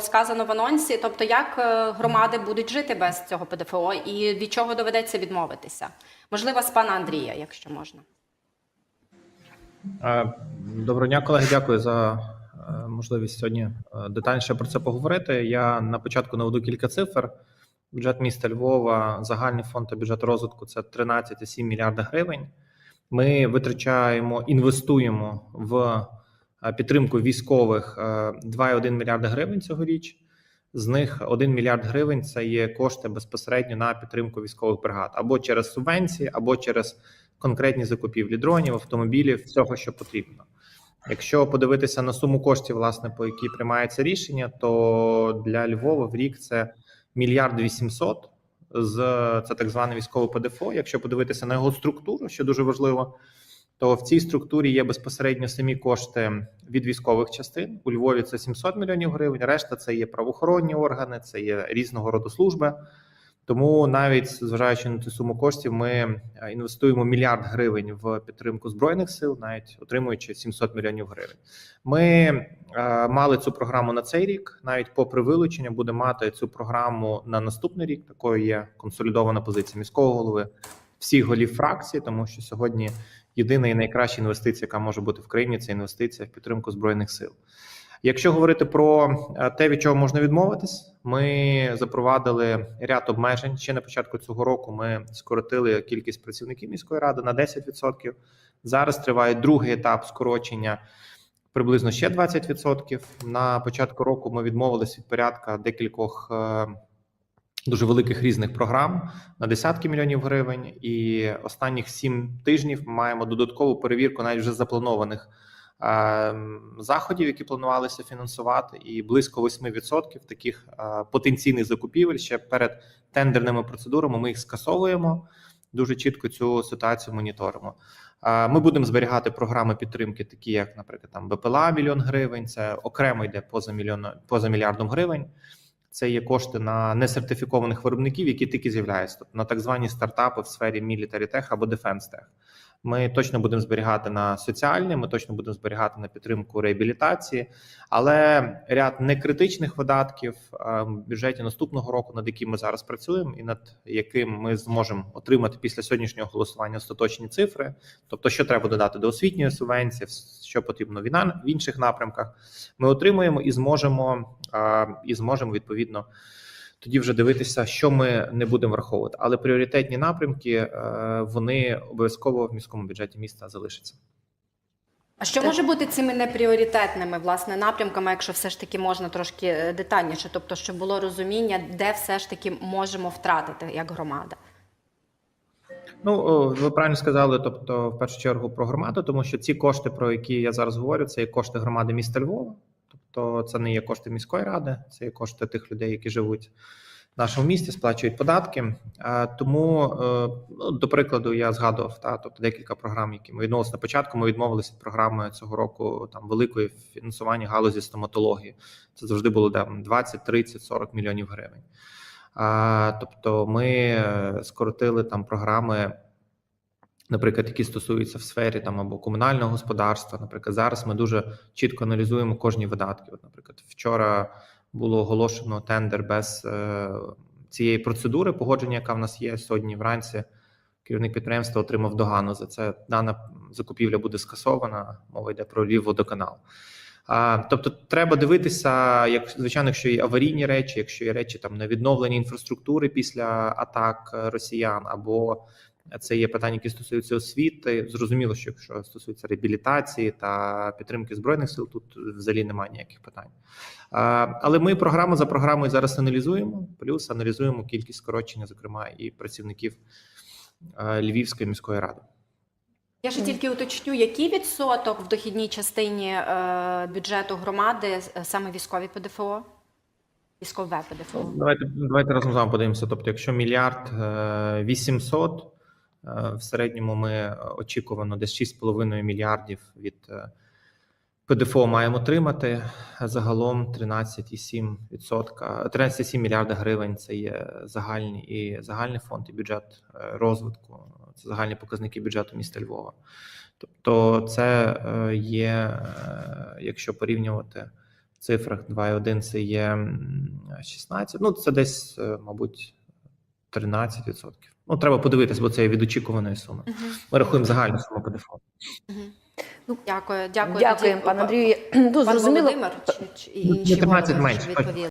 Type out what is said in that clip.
сказано в анонсі. Тобто, як е, громади будуть жити без цього ПДФО і від чого доведеться відмовитися? Можливо, з пана Андрія, якщо можна. Е, Доброго дня, колеги. Дякую за е, можливість сьогодні детальніше про це поговорити. Я на початку наведу кілька цифр. Бюджет міста Львова, загальний фонд та бюджет розвитку це 13,7 мільярда гривень. Ми витрачаємо, інвестуємо в підтримку військових е, 2,1 мільярда гривень цьогоріч. З них 1 мільярд гривень це є кошти безпосередньо на підтримку військових бригад або через субвенції, або через конкретні закупівлі дронів, автомобілів, всього, що потрібно. Якщо подивитися на суму коштів, власне, по якій приймається рішення, то для Львова в рік це мільярд вісімсот з це так зване військове ПДФО. Якщо подивитися на його структуру, що дуже важливо, то в цій структурі є безпосередньо самі кошти від військових частин. У Львові це 700 мільйонів гривень. Решта це є правоохоронні органи, це є різного роду служби. Тому навіть зважаючи на цю суму коштів, ми е, інвестуємо мільярд гривень в підтримку збройних сил, навіть отримуючи 700 мільйонів гривень. Ми е, мали цю програму на цей рік. Навіть попри вилучення, буде мати цю програму на наступний рік. Такою є консолідована позиція міського голови, всіх голів фракції, тому що сьогодні єдина і найкраща інвестиція, яка може бути в країні, це інвестиція в підтримку збройних сил. Якщо говорити про е, те, від чого можна відмовитись, ми запровадили ряд обмежень. Ще на початку цього року ми скоротили кількість працівників міської ради на 10%. Зараз триває другий етап скорочення приблизно ще 20%. На початку року ми відмовились від порядка декількох е, дуже великих різних програм на десятки мільйонів гривень. І останніх сім тижнів ми маємо додаткову перевірку навіть вже запланованих е, заходів, які планувалися фінансувати, і близько 8% таких е, потенційних закупівель ще перед тендерними процедурами. Ми їх скасовуємо. Дуже чітко цю ситуацію моніторимо. Е, Ми будемо зберігати програми підтримки, такі як, наприклад, там БПЛА мільйон гривень. Це окремо йде поза мільйон поза мільярдом гривень. Це є кошти на несертифікованих виробників, які тільки з'являються, тобто на так звані стартапи в сфері Military Tech або Defense Tech. Ми точно будемо зберігати на соціальні, ми точно будемо зберігати на підтримку реабілітації, але ряд некритичних видатків е, в бюджеті наступного року, над яким ми зараз працюємо, і над яким ми зможемо отримати після сьогоднішнього голосування остаточні цифри. Тобто, що треба додати до освітньої субвенції, що потрібно в інших напрямках, ми отримуємо і зможемо е, і зможемо відповідно тоді вже дивитися, що ми не будемо враховувати. Але пріоритетні напрямки е, вони обов'язково в міському бюджеті міста залишаться. А що може бути цими непріоритетними власне напрямками, якщо все ж таки можна трошки е, детальніше, тобто, щоб було розуміння, де все ж таки можемо втратити як громада? Ну ви правильно сказали. Тобто, в першу чергу про громаду, тому що ці кошти, про які я зараз говорю, це є кошти громади міста Львова. Тобто, це не є кошти міської ради, це є кошти тих людей, які живуть в нашому місті, сплачують податки. Тому, е, ну, до прикладу, я згадував та тобто декілька програм, які ми відмовилися на початку. Ми відмовилися від програми цього року там великої фінансування галузі стоматології. Це завжди було там 20, 30, 40 мільйонів гривень. Тобто, ми е, скоротили там програми. Наприклад, які стосуються в сфері там або комунального господарства. Наприклад, зараз ми дуже чітко аналізуємо кожні видатки. От, наприклад, вчора було оголошено тендер без е, цієї процедури погодження, яка в нас є сьогодні. Вранці керівник підприємства отримав догану за це. Дана закупівля буде скасована. Мова йде про Львівводоканал. А, тобто, треба дивитися, як звичайно, якщо є аварійні речі, якщо є речі там на відновлення інфраструктури після атак е, росіян, або це є питання, які стосуються освіти. Зрозуміло, що якщо стосується реабілітації та підтримки збройних сил, тут взагалі немає ніяких питань. Але ми програму за програмою зараз аналізуємо. Плюс аналізуємо кількість скорочення, зокрема і працівників Львівської міської ради. Я ще тільки уточню, який відсоток в дохідній частині е, бюджету громади е, саме військові ПДФО? Військове ПДФО. Давайте давайте разом з вами подивимося. Тобто, якщо мільярд е, 800, е, в середньому ми очікувано десь 6,5 мільярдів від е, ПДФО маємо отримати. Загалом 13,7%, 13,7 мільярда гривень це є загальний і загальний фонд і бюджет е, розвитку. Це загальні показники бюджету міста Львова. Тобто, це е, є, е, якщо порівнювати цифрах 2,1 це є м, 16. Ну, це десь, е, мабуть, 13%. Ну, треба подивитись, бо це від очікуваної суми. Мгм. Ми рахуємо загальну суму по дефолту. Мгм. Ну, Дякую, дякую. Дякую, Тоді, пане Андрію. Ну, Пан зрозуміло. Володимир чи, чи інші 13 менше, відповіли?